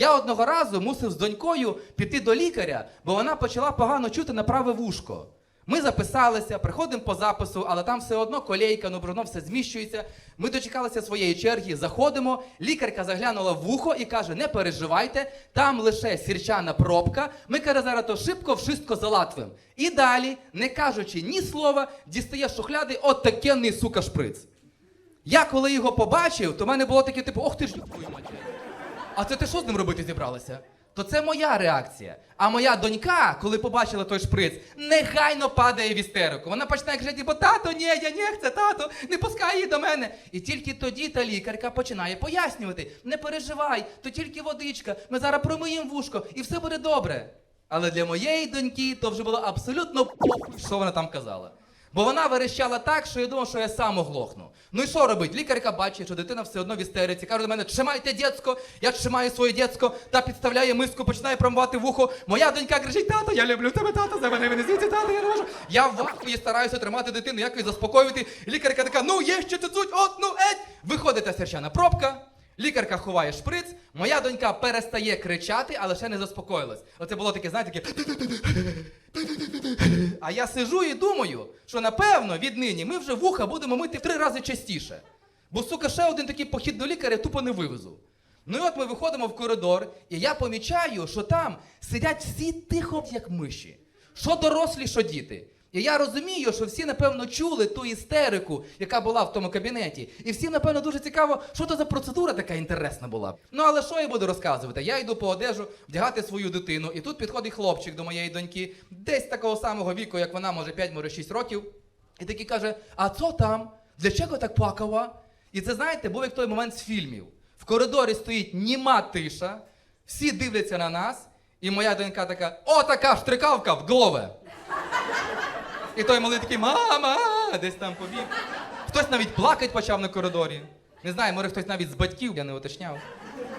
Я одного разу мусив з донькою піти до лікаря, бо вона почала погано чути на праве вушко. Ми записалися, приходимо по запису, але там все одно колейка, ну воно все зміщується. Ми дочекалися своєї черги, заходимо. Лікарка заглянула в вухо і каже: не переживайте, там лише сірчана пробка. Ми каже, зараз то шибко вшистко залатвим. І далі, не кажучи ні слова, дістає шухляди от такенний сука шприц. Я коли його побачив, то в мене було таке, типу, ох ти ж мать. А це ти що з ним робити зібралася? То це моя реакція. А моя донька, коли побачила той шприц, негайно падає в істерику. Вона починає кричати, бо тато, ні, я не це, тато, не пускай її до мене. І тільки тоді та лікарка починає пояснювати: не переживай, то тільки водичка, ми зараз промиємо вушко і все буде добре. Але для моєї доньки то вже було абсолютно похуй, що вона там казала. Бо вона верещала так, що я думав, що я сам оглохну. Ну і що робить? Лікарка бачить, що дитина все одно в істериці. Каже до мене, тримайте дєцько, я тримаю своє дєцько, та підставляє миску, починає промивати вухо. Моя донька кричить: тато, я люблю тебе, тато, за мене мене звідси, тато, я не можу. Я в вахуї стараюся тримати дитину, якось заспокоювати. Лікарка така, ну є ще цуцуть, от, ну еть. Виходить та серчана пробка. Лікарка ховає шприц, моя донька перестає кричати, але ще не заспокоїлась. Оце було таке, знаєте, таке. А я сижу і думаю, що напевно віднині ми вже вуха будемо мити в три рази частіше. Бо, сука, ще один такий похід до лікаря тупо не вивезу. Ну і от ми виходимо в коридор, і я помічаю, що там сидять всі тихо, як миші. Що дорослі, що діти. І я розумію, що всі, напевно, чули ту істерику, яка була в тому кабінеті. І всім, напевно, дуже цікаво, що то за процедура така інтересна була. Ну але що я буду розказувати? Я йду по одежу вдягати свою дитину, і тут підходить хлопчик до моєї доньки, десь такого самого віку, як вона, може 5, може 6 років. І такий каже: А що там? Для чого так плакала? І це, знаєте, був як той момент з фільмів. В коридорі стоїть німа тиша, всі дивляться на нас, і моя донька така: о, така штрикавка в голове. І той малий такий, мама, десь там побіг. Хтось навіть плакать почав на коридорі. Не знаю, може хтось навіть з батьків, я не уточняв.